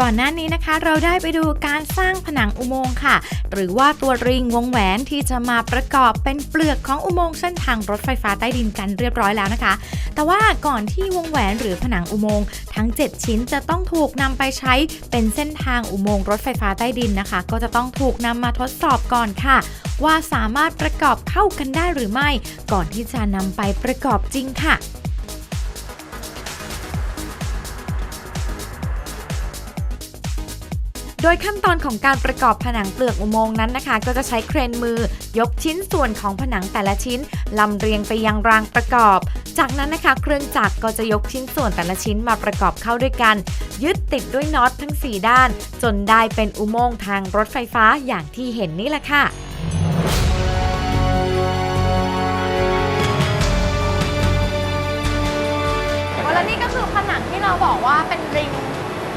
ก่อนหน้านี้นะคะ เราได้ไปดูการสร้างผนังอุโมงค์ค่ะ หรือว่าตัวริงวงแหวนที่จะมาประกอบเป็นเปลือกของอุโมงค์เส้นทางรถไฟฟ้าใต้ดินกันเรียบร้อยแล้วนะคะ แต่ว่าก่อนที่วงแหวนหรือผนังอุโมงค์ทั้ง 7 ชิ้นจะต้องถูกนำไปใช้เป็นเส้นทางอุโมงค์รถไฟฟ้าใต้ดินนะคะ ก็จะต้องถูกนำมาทดสอบก่อนค่ะ ว่าสามารถประกอบเข้ากันได้หรือไม่ ก่อนที่จะนำไปประกอบจริงค่ะ โดยขั้นตอนของการประกอบผนังเปลือกอุโมงค์นั้นนะคะ ก็จะใช้เครนมือ ยกชิ้นส่วนของผนังแต่ละชิ้นลำเรียงไปยังรางประกอบ จากนั้นนะคะ เครื่องจักรก็จะยกชิ้นส่วนแต่ละชิ้นมาประกอบเข้าด้วยกัน ยึดติดด้วยน็อตทั้ง 4 ด้าน จนได้เป็นอุโมงค์ทางรถไฟฟ้าอย่างที่เห็นนี่แหละค่ะแล้วนี่ก็คือผนังที่เราบอกว่าเป็นริง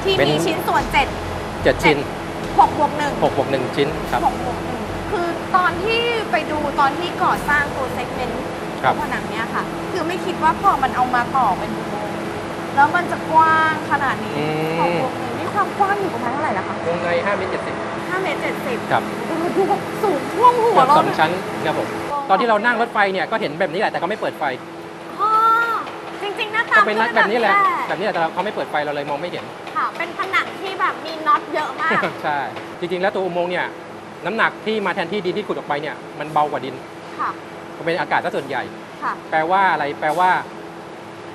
ที่เป็นมีชิ้นส่วน7 เจ็ดชิ้น6บวก1หกบวกหนึ่งชิ้นครับ6บวก1คือตอนที่ไปดูตอนที่ก่อสร้างตัวเซกเมนต์ครับผนังเนี้ยค่ะ คือไม่คิดว่าพอมันเอามาต่อเป็นอุโมงค์แล้วมันจะกว้างขนาดนี้อืหกมบวกหนึ่งนี่ความกว้างอยู่ประมาณเท่าไหร่นะคะวงในห้าเมตรเจ็ดสิบ5เมตรเจ็ดสิบครับโอ้โหดูแบบสูงท่วมหัวเกือบเราสองชั้นครับผมตอนที่เรานั่งรถไฟเนี่ยก็เห็นแบบนี้แหละแต่เขาไม่เปิดไฟอ๋อจริงๆหน้าตาก็เป็นแบบนี้แหละแบแบบบนี้แหละแต่เขาไม่เปิดไฟเราเลยมองไม่เห็นค่ะ เป็นผนังที่แบบมีน็อตเยอะมาก ใช่ จริงๆ แล้วตัวอุโมงค์เนี่ยน้ำหนักที่มาแทนที่ดินที่ขุดออกไปเนี่ยมันเบากว่าดินค่ะ มันเป็นอากาศซะส่วนใหญ่ ค่ะ แปลว่าอะไรแปลว่า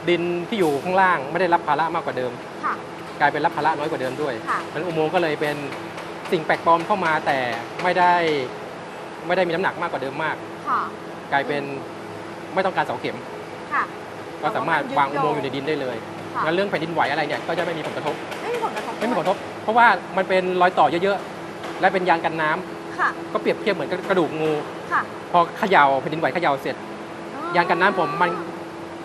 ดินที่อยู่ข้างล่างไม่ได้รับภาระมากกว่าเดิม ค่ะ กลายเป็นรับภาระน้อยกว่าเดิมด้วยค่ะนั้นอุโมงค์ก็เลยเป็นสิ่งแปลกปลอมเข้ามาแต่ไม่ได้ไม่ได้มีน้ำหนักมากกว่าเดิมมาก ค่ะ กลายเป็นไม่ต้องการเสาเข็ม ค่ะ ก็สามารถวางอุโมงค์อยู่ในดินได้เลยค่ะ งั้นเรื่องแผ่นดินไหวอะไรเนี่ยก็จะไม่มีผลกระทบไม่มีผลกระทบไม่มีผลกระทบเพราะว่ามันเป็นรอยต่อเยอะๆ และเป็นยางกันน้ำค่ะก็เปรียบเทียบเหมือนกับกระดูกงู ค่ะพอเขย่าแผ่นดินไหวเขย่าเสร็จ ยางกันน้ำผมมัน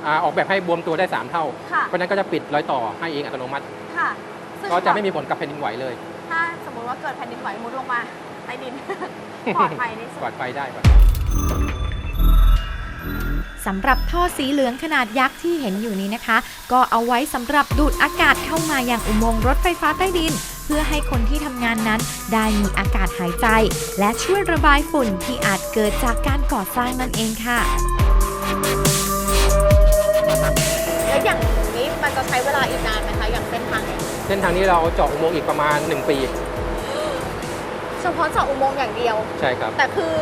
อ่าออกแบบให้บวมตัวได้ 3 เท่า ค่ะเพราะฉะนั้นก็จะปิดรอยต่อให้เองอัตโนมัติ ค่ะซึ่งก็จะไม่มีผลกับแผ่นดินไหวเลยถ้าสมมติว่าเกิดแผ่นดินไหวมุดลงมาใต้ดิน ปลอดภัยที่สุปลอดดภัยได้ครับ สำหรับท่อสีเหลืองขนาดยักษ์ที่เห็นอยู่นี้นะคะ ก็เอาไว้สำหรับดูดอากาศเข้ามาอย่างอุโมงค์รถไฟฟ้าใต้ดิน เพื่อให้คนที่ทำงานนั้นได้มีอากาศหายใจ และช่วยระบายฝุ่นที่อาจเกิดจากการก่อสร้างนั่นเองค่ะแล้วอย่างนี้มันจะใช้เวลาอีกนานไหมคะอย่างเส้นทางนี้เส้นทางนี้เราเจาะอุโมงค์อีกประมาณ 1 ปี เฉพาะเจาะอุโมงค์อย่างเดียว ใช่ครับ แต่คือ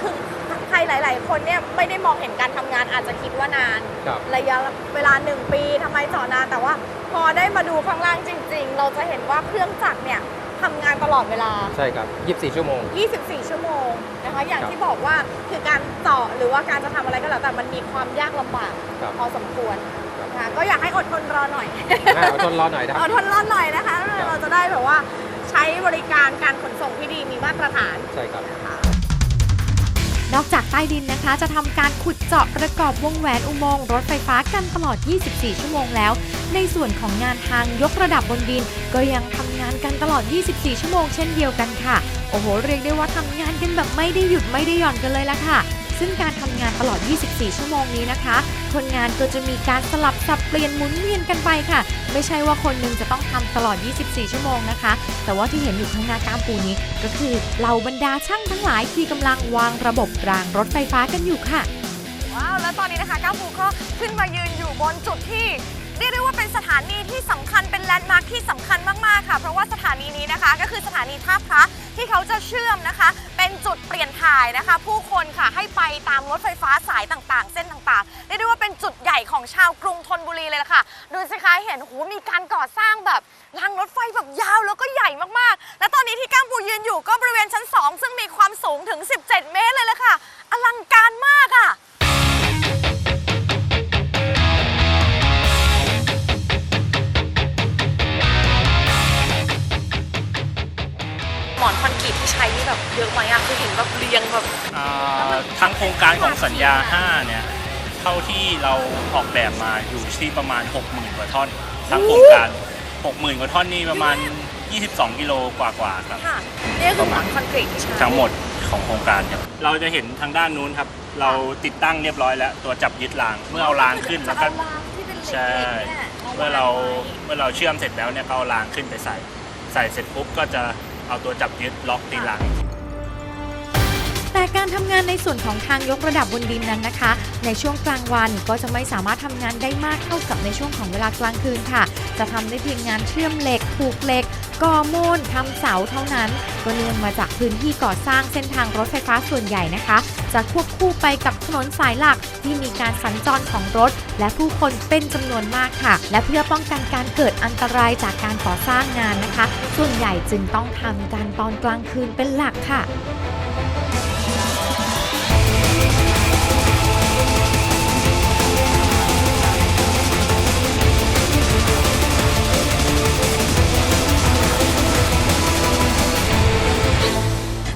คือใค รหลาย ๆ คนเนี่ยไม่ได้มองเห็นการทำงานอาจจะคิดว่านาน ครับระยะเวลาหนึ่งปีทำไมเจาะนาน แต่ว่าพอได้มาดูข้างล่างจริง ๆ เราจะเห็นว่าเครื่องจักรเนี่ยทำงานตลอดเวลา ใช่ครับ 24 ชั่วโมง 24 ชั่วโมงนะคะอย่างครับที่บอกว่าคือการเจาะหรือว่าการจะทำอะไรก็แล้วแต่มันมีความยากลำบากครับ พอสมควรครับนะคะก็อยากให้อดทนรอหน่อย อ่าเอาทนรอหน่อยนะครับอดทนรอหน่อยนะคะ เราจะได้แบบว่าใช้บริการการขนส่งที่ดีมีมาตรฐานใช่ครับ นะคะ นอกจากใต้ดินนะคะ จะทำการขุดเจาะประกอบวงแหวนอุโมงค์รถไฟฟ้ากันตลอด 24 ชั่วโมงแล้ว ในส่วนของงานทางยกระดับบนดิน ก็ยังทำงานกันตลอด 24 ชั่วโมงเช่นเดียวกันค่ะ โอ้โห เรียกได้ว่าทำงานกันแบบไม่ได้หยุดไม่ได้หย่อนกันเลยละค่ะ ซึ่งการทำงานตลอด 24 ชั่วโมงนี้นะคะ คนงานก็จะมีการสลับสับเปลี่ยนหมุนเวียนกันไปค่ะ ไม่ใช่ว่าคนหนึงจะต้องทำตลอด 24 ชั่วโมงนะคะ แต่ว่าที่เห็นอยู่ข้างหน้ากามปูนี้ ก็คือเหล่าบรรดาช่างทั้งหลายที่กำลังวางระบบรางรถไฟฟ้ากันอยู่ค่ะ ว้าว แล้วตอนนี้นะคะก้าวปูก็ขึ้นมายืนอยู่บนจุดที่ เรียกได้ว่าเป็นสถานีที่สำคัญเป็นแลนด์มาร์คที่สำคัญมากๆค่ะ เพราะว่าสถานีนี้นะคะ ก็คือสถานีท่าพระที่เขาจะเชื่อมนะคะ เป็นจุดเปลี่ยนถ่ายนะคะ ผู้คนค่ะให้ไปตามรถไฟฟ้าสายต่างๆ เส้นต่างๆเรียกได้ว่าเป็นจุดใหญ่ของชาวกรุงธนบุรีเลยล่ะค่ะดูสิคะเห็นโหมีการก่อสร้างแบบรางรถไฟแบบยาวแล้วก็ใหญ่มาก โครงการของสัญญา 5 เนี่ย เท่าที่เราออกแบบมาอยู่ที่ประมาณ 60,000 กว่าท่อนทั้งโครงการ 60,000 กว่าท่อนนี่ประมาณ 22 กิโลกว่าๆครับ ค่ะนี่คือหมอนคอนกรีตที่ใช้ทั้งหมดของโครงการครับ เราจะเห็นทางด้านนู้นครับ เราติดตั้งเรียบร้อยแล้ว ตัวจับยึดราง เมื่อเอารางขึ้นแล้วก็จะเอารางที่เป็นเหล็กๆใช่เนี่ยเอาเมื่อเราเมื่อเราเชื่อมเสร็จแล้วเนี่ยก็เอารางขึ้นไปใส่ ใส่เสร็จปุ๊บก็จะเอาตัวจับยึดล็อกตีราง แต่การทำงานในส่วนของทางยกระดับบนดินนั้นนะคะ ในช่วงกลางวันก็จะไม่สามารถทำงานได้มากเท่ากับในช่วงของเวลากลางคืนค่ะ จะทำได้เพียงงานเชื่อมเหล็กผูกเหล็กก่อมูลทำเสาเท่านั้นก็เนื่องมาจากพื้นที่ก่อสร้างเส้นทางรถไฟฟ้าส่วนใหญ่นะคะ จะควบคู่ไปกับถนนสายหลักที่มีการสัญจรของรถ และผู้คนเป็นจำนวนมากค่ะ และเพื่อป้องกันการเกิดอันตรายจากการก่อสร้างงานนะคะ ส่วนใหญ่จึงต้องทำการตอนกลางคืนเป็นหลักค่ะ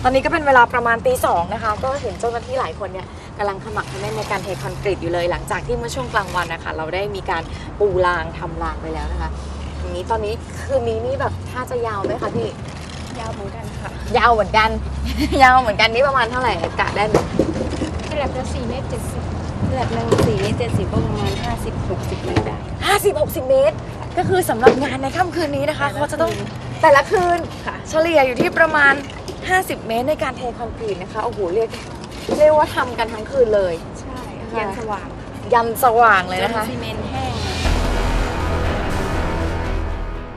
ตอนนี้ก็เป็นเวลาประมาณตีสองนะคะ ก็เห็นเจ้าหน้าที่หลายคนเนี่ยกำลังขมักเขม้นในการเทคอนกรีตอยู่เลย หลังจากที่เมื่อช่วงกลางวันนะคะเราได้มีการปูรางทำรางไปแล้วนะคะอย่างนี้ตอนนี้คืนนี้นี่แบบท่าจะยาวไหมคะพี่ ยาวเหมือนกันค่ะยาวเหมือนกัน ยาวเหมือนกันนี่ประมาณเท่าไหร่กะได้ไหมแลบละ4เมตร70แลบหนึ่ง4เมตร70ก็ประมาณ50 60เมตรได้ห้าสิบหกสิบเมตร ก็คือสำหรับงานในค่ำคืนนี้นะคะเขาจะต้องแต่ละคืนค่ะ เฉลี่ยอยู่ที่ประมาณ 50 เมตรในการเทคอนกรีตนะคะ โอ้โห เรียกเรียกว่าทำกันทั้งคืนเลย ใช่ค่ะยันสว่างยันสว่างเลยจนะคะซีเมนต์แห้ง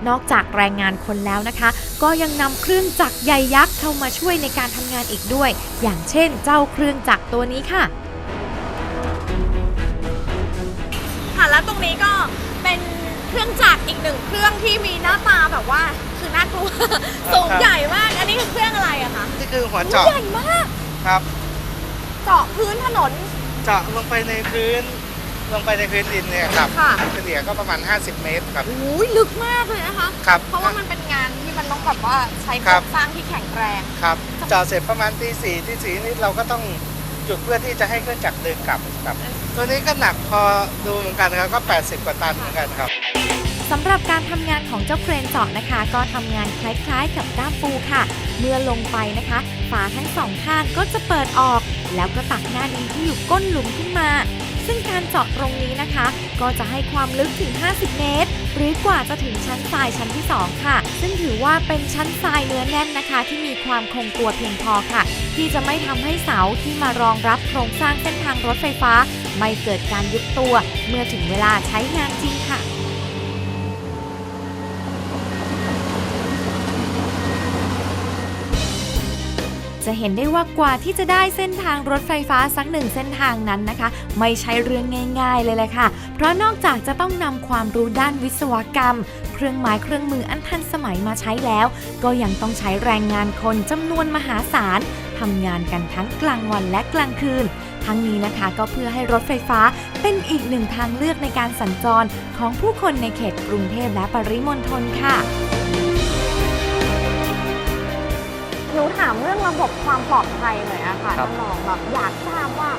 นอกจากแรงงานคนแล้วนะคะ ก็ยังนำเครื่องจักรใหญ่ยักษ์เข้ามาช่วยในการทำงานอีกด้วย อย่างเช่นเจ้าเครื่องจักรตัวนี้ค่ะ ค่ะแล้วตรงนี้ก็เป็นเครื่องจักรอีกหนึ่งเครื่องที่มีหน้าตาแบบว่าคือน่ากลัว สูงใหญ่มาก อันนี้คือเครื่องอะไรอะคะนี่คือหัวเจาะใหญ่มากครับ เจาะพื้นถนน เจาะลงไปในพื้น ลงไปในพื้นดินเนี่ยครับค่ะ เฉลี่ยก็ประมาณ 50 เมตรครับ โอ้ยลึกมากเลยนะคะ ครับเพราะว่ามันเป็นงานที่มันต้องแบบว่าใช้โคครรับ งสร้างที่แข็งแรง ครับเจาะเสร็จประมาณตีสี่ที่สี่นิดเราก็ต้องหยุดเพื่อที่จะให้เครื่องจักรเดินกลับครับ ตัวนี้ก็หนักพอดูเหมือนกันครับก็ 80 กว่าตันเหมือนกันครับ สำหรับการทำงานของเจ้าเครนเจาะนะคะ ก็ทำงานคล้ายๆ กับด้ามปูค่ะ เมื่อลงไปนะคะ ฝาทั้งสองข้างก็จะเปิดออก แล้วก็ตักหน้าดินที่อยู่ก้นหลุมขึ้นมา ซึ่งการเจาะตรงนี้นะคะ ก็จะให้ความลึกถึง 50 เมตร หรือกว่าจะถึงชั้นทรายชั้นที่ 2 ค่ะ ซึ่งถือว่าเป็นชั้นทรายเนื้อแน่นนะคะ ที่มีความคงตัวเพียงพอค่ะ ที่จะไม่ทำให้เสาที่มารองรับโครงสร้างเส้นทางรถไฟฟ้า ไม่เกิดการยุบตัว เมื่อถึงเวลาใช้งานจริงค่ะ จะเห็นได้ว่ากว่าที่จะได้เส้นทางรถไฟฟ้าสักหนึ่งเส้นทางนั้นนะคะ ไม่ใช่เรื่องง่าย ๆ เลยแหละค่ะ เพราะนอกจากจะต้องนำความรู้ด้านวิศวกรรม เครื่องไม้เครื่องมืออันทันสมัยมาใช้แล้ว ก็ยังต้องใช้แรงงานคนจำนวนมหาศาลทำงานกันทั้งกลางวันและกลางคืนทั้งนี้นะคะก็เพื่อให้รถไฟฟ้าเป็นอีกหนึ่งทางเลือกในการสัญจรของผู้คนในเขตกรุงเทพและปริมณฑลค่ะ หนูถามเรื่องระบบความปลอดภัยหน่อยอะค่ะครับท่านรองแบบอยากทราบว่า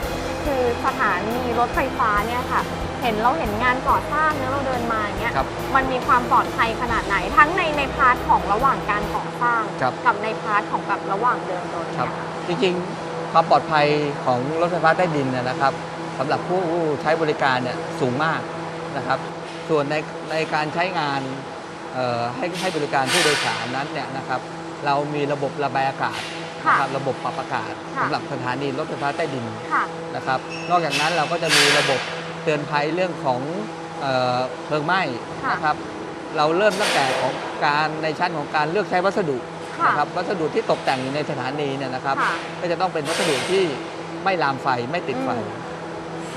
คือสถานีรถไฟฟ้าเนี่ยค่ะ เห็นเราเห็นงานก่อสร้างเนี่ยเราเดินมาอย่างเงี้ยครับ มันมีความปลอดภัยขนาดไหน ทั้งในในพาร์ทของระหว่างการก่อสร้าง ครับ กับในพาร์ทของแบบระหว่างเดินรถคเนี่รับยค่ะจริงๆ ความปลอดภัยของรถไฟฟ้าใต้ดินเนยนะครับสำหรับผู้ใช้บริการเนี่ยสูงมากนะครับ ส่วนในในการใช้งานเอ่อให้ให้บริการผู้โดยสารนั้นเนี่ยนะครับ เรามีระบบระบายอากาศค่ะนะครับระบบปรับอากาศค่ะ สำหรับสถานีรถไฟฟ้าใต้ดินค่ะ นะครับ นอกจากนั้นเราก็จะมีระบบเตือนภัยเรื่องของเอ่อเพลิงไหม้ค่ะ นะครับเราเริ่มตั้งแต่ของการในชั้นของการเลือกใช้วัสดุค่ะ นะครับวัสดุที่ตกแต่งอยู่ในสถานีเนี่ยนะครับ ค่ะ ก็จะต้องเป็นวัสดุที่ไม่ลามไฟไม่ติดไฟอืม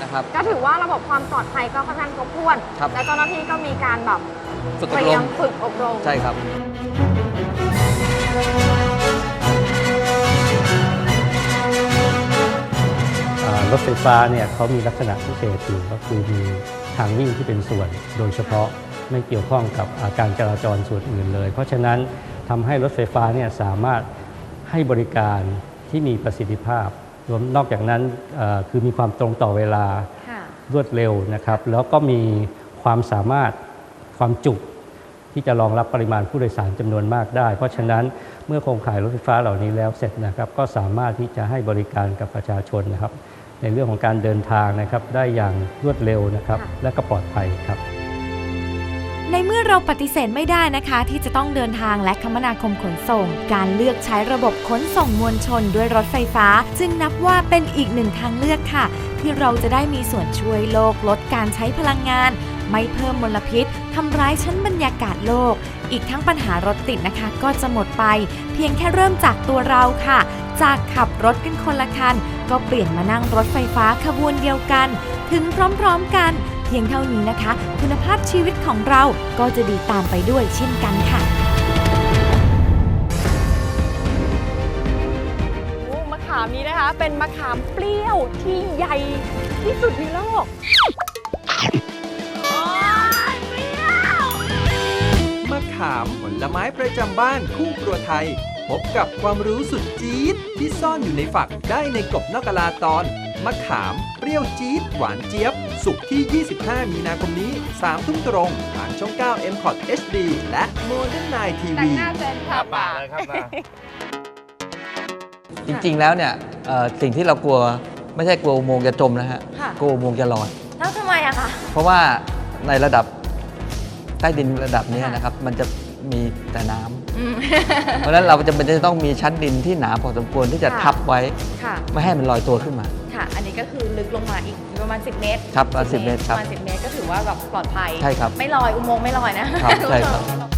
นะครับ ก็ถือว่าระบบความปลอดภัยก็ค่อนข้างครบถ้วน ครับ และเจ้าหน้าที่ก็มีการแบบฝึกเตอบรีรยมมฝึกอบรม ใช่ครับอ่า รถไฟฟ้าเนี่ยเขามีลักษณะพิเศษอยู่ก็คือมีทางวิ่งที่เป็นส่วนโดยเฉพาะไม่เกี่ยวข้องกับอ่าการจราจรส่วนอื่นเลย เพราะฉะนั้นทำให้รถไฟฟ้าเนี่ยสามารถให้บริการที่มีประสิทธิภาพ รวมนอกจากนั้นเอ่อคือมีความตรงต่อเวลาค่ะรวดเร็วนะครับ แล้วก็มีความสามารถความจุ ที่จะรองรับปริมาณผู้โดยสารจำนวนมากได้ เพราะฉะนั้นเมื่อโครงข่ายรถไฟฟ้าเหล่านี้แล้วเสร็จนะครับก็สามารถที่จะให้บริการกับประชาชนนะครับ ในเรื่องของการเดินทางนะครับได้อย่างรวดเร็วนะครับค่ะและก็ปลอดภัยครับเราปฏิเสธไม่ได้นะคะ ที่จะต้องเดินทางและคมนาคมขนส่ง การเลือกใช้ระบบขนส่งมวลชนด้วยรถไฟฟ้า จึงนับว่าเป็นอีกหนึ่งทางเลือกค่ะ ที่เราจะได้มีส่วนช่วยโลกลดการใช้พลังงาน ไม่เพิ่มมลพิษทำร้ายชั้นบรรยากาศโลก อีกทั้งปัญหารถติดนะคะ ก็จะหมดไป เพียงแค่เริ่มจากตัวเราค่ะ จากขับรถกันคนละคัน ก็เปลี่ยนมานั่งรถไฟฟ้าขบวนเดียวกัน ถึงพร้อมๆกัน เพียงเท่านี้นะคะ คุณภาพชีวิตของเราก็จะดีตามไปด้วยเช่นกันค่ะมะขามนี้นะคะ เป็นมะขามเปรี้ยวที่ใหญ่ที่สุดในโลก ขามผลไม้ประจำบ้านคู่ครัวไทย พบกับความรู้สุดจี๊ดที่ซ่อนอยู่ในฝักได้ในกบนอกกะลาตอน มะขามเปรี้ยวจี๊ดหวานเจี๊ยบ สุกร์ที่ 25 มีนาคมนี้ 3 ทุ่มตรงทางช่อง 9 m c o t HD และ Modern Night แต่ง TV หน้าแฟนคลับอะจริงๆ แล้วเนี่ยเอ่อสิ่งที่เรากลัวไม่ใช่กลัวอุโมงค์จะจมนะฮะค่ะ กลัวอุโมงค์จะลอย แล้วทำไมอะคะ เพราะว่าในระดับ ใต้ดินระดับเนี้ยค่ะนะครับ มันจะมีแต่น้ำเพราะฉะนั้นเราจะเป็นจะต้องมีชั้นดินที่หนาพอสมควรที่จะค่ะ ทับไว้ค่ะ ไม่ให้มันลอยตัวขึ้นมา ค่ะ อันนี้ก็คือลึกลงมาอีกประมาณ 10 เมตรครับประมาณ10เมตรครับประมาณ10 เมตรก็ถือว่าแบบปลอดภัย ใช่ครับไม่ลอย อุโมงค์ไม่ลอยนะครับใช่ครับ ณผู้ชม